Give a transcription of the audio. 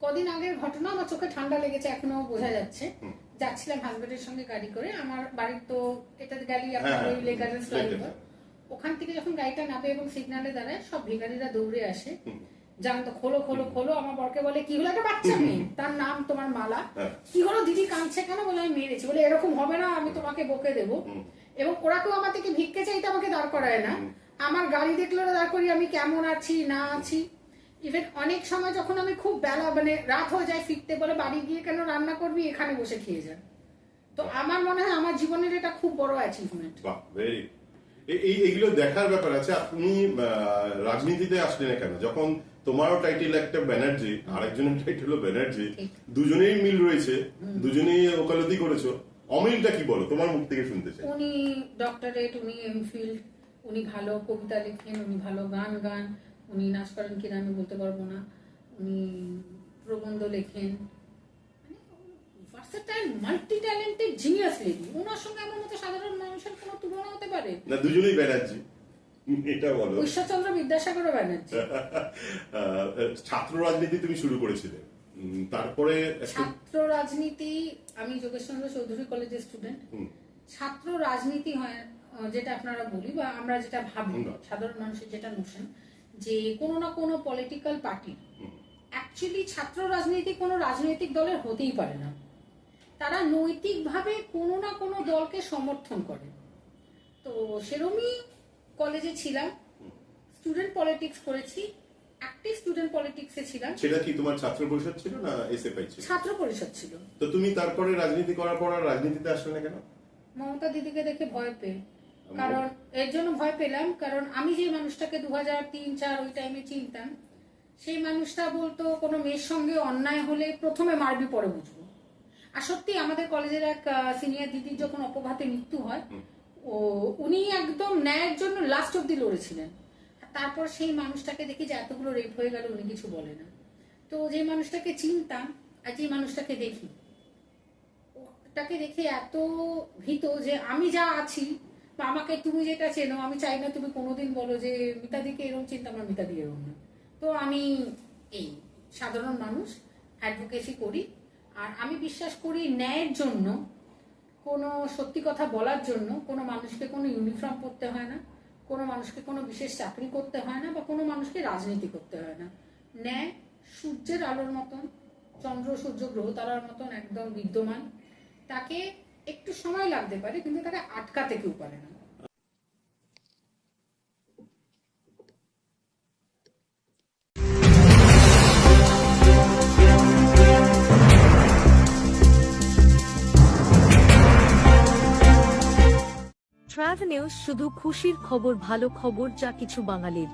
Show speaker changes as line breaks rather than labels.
কদিন আগের ঘটনা আমার চোখে ঠান্ডা লেগেছে এখনও বোঝা যাচ্ছে। যাচ্ছিলাম হাজবেন্ডের সঙ্গে গাড়ি করে। আমার বাড়ির তো এটা গেলি
হ্যাঁ,
আপনার
হ্যাঁ,
ওই ওখান থেকে যখন গাড়িটা নামে এবং সিগনালে দাঁড়ায় সব ভিখারিরা দৌড়ে আসে।
হুম।
জানতো খোলো খোলো খোলো। আমার বরকে বলে কি হলো? একটা বাচ্চা মেয়ে। তার নাম তোমার মালা।
হ্যাঁ।
কি হলো? দিদি কাঁদছে কেন? বলে আমি মেরেছি। বলে এরকম হবে না আমি তোমাকে বকে দেবো। এবং ওরা কেউ আমার থেকে ভিক্ষে চাইতে আমাকে দাঁড় করায় না। আমার গাড়ি দেখলে ওরা দাঁড় করি আমি কেমন আছি? না আছি? ইভেন অনেক সময় যখন আমি খুব বেলা মানে রাত হয়ে যায় ফিরতে বলে বাড়ি গিয়ে কেন রান্না করবি? এখানে বসে খেয়ে যা। তো আমার মনে হয় আমার জীবনের এটা খুব বড় অ্যাচিভমেন্ট
বাহ ভেরি এই এইগুলো দেখার ব্যাপার আছে আপনি রাজনীতিতে আসলেন কেন? যখন তোমারও টাইটেল একটা ব্যানার্জি আরেকজনের টাইটেল হলো ব্যানার্জি দুজনেই মিল রয়েছে দুজনেই ওকালতি করেছ। অমিলটা কি বলো? তোমার মুখ থেকে শুনতে চাই।
উনি ডক্টরেট উনি এমফিল্ড উনি ভালো কবিতা লেখেন উনি ভালো গান গান। উনি নাচ করেন কিনা আমি বলতে পারব না। উনি প্রবন্ধ লেখেন। Versatile multi talented genius lady ওনার সঙ্গে আমার মতো সাধারণ মানুষের কোনো তুলনা হতে পারে?
না দুজনেই ব্যানার্জি। এটা বলো।
ঈশ্বরচন্দ্র বিদ্যাসাগর ব্যানার্জি।
ছাত্র রাজনীতি তুমি শুরু করেছিলে। তারপরে
ছাত্র রাজনীতি আমি যোগেশচন্দ্র চৌধুরী কলেজের স্টুডেন্ট ছাত্র রাজনীতি হয় যেটা আপনারা বলি বা আমরা যেটা ভাবি সাধারণ মানুষের যেটা নোশন যে কোনো না কোনো পলিটিক্যাল পার্টি অ্যাকচুয়ালি ছাত্র রাজনীতি কোনো রাজনৈতিক দলের হতেই পারে না। তারা নৈতিকভাবে কোনো না কোনো দলকে সমর্থন করে। তো সেরমই কলেজে ছিলাম। স্টুডেন্ট পলিটিক্স করেছি। অ্যাক্টিভ স্টুডেন্ট পলিটিক্সে ছিলাম।
সেটা কি তোমার ছাত্র পরিষদ ছিল না এসএফআই ছিল?
ছাত্র পরিষদ ছিল।
তো তুমি তারপরে রাজনীতি করার পর আর রাজনীতিতে আসলে না কেন?
মমতা দিদিকে দেখে ভয় পেয়ে। কারণ এর জন্য ভয় পেলাম কারণ আমি যে মানুষটাকে দু হাজার তিন চার ওই টাইমে চিনতাম সেই মানুষটা বলতো কোনো মেয়ের সঙ্গে অন্যায় হলে প্রথমে মারবি পরে বুঝব। আর সত্যি আমাদের কলেজের এক সিনিয়র দিদির যখন অপঘাতে মৃত্যু হয় ও উনি একদম ন্যায়ের জন্য লাস্ট অব্দি লড়েছিলেন। তারপর সেই মানুষটাকে দেখি যে এতগুলো রেপ হয়ে গেল উনি কিছু বলে না। তো যে মানুষটাকে চিনতাম আর যে মানুষটাকে দেখি ওটাকে দেখে এত ভীত যে আমি যা আছি আমাকে তুমি যেটা চেনো, আমি চাই না তুমি কোনোদিন বলো যে মিতাদিকে এরকম চিন্তা, আমার মিতাদি এরকম না। তো আমি এই সাধারণ মানুষ অ্যাডভোকেসি করি, আর আমি বিশ্বাস করি ন্যায়ের জন্য, কোনো সত্যি কথা বলার জন্য কোনো মানুষকে কোনো ইউনিফর্ম পরতে হয় না, কোনো মানুষকে কোনো বিশেষ চাকরি করতে হয় না বা কোনো মানুষকে রাজনীতি করতে হয় না। ন্যায় সূর্যের আলোর মতন, চন্দ্র, সূর্য, গ্রহ তারার মতন একদম বিদ্যমান। তাকে একটু সময় লাগতে পারে, কিন্তু তাকে আটকাতে কেউ পারে না।
ট্রাভেল নিউজ শুধু খুশির খবর, ভালো খবর, যা কিছু বাঙালির।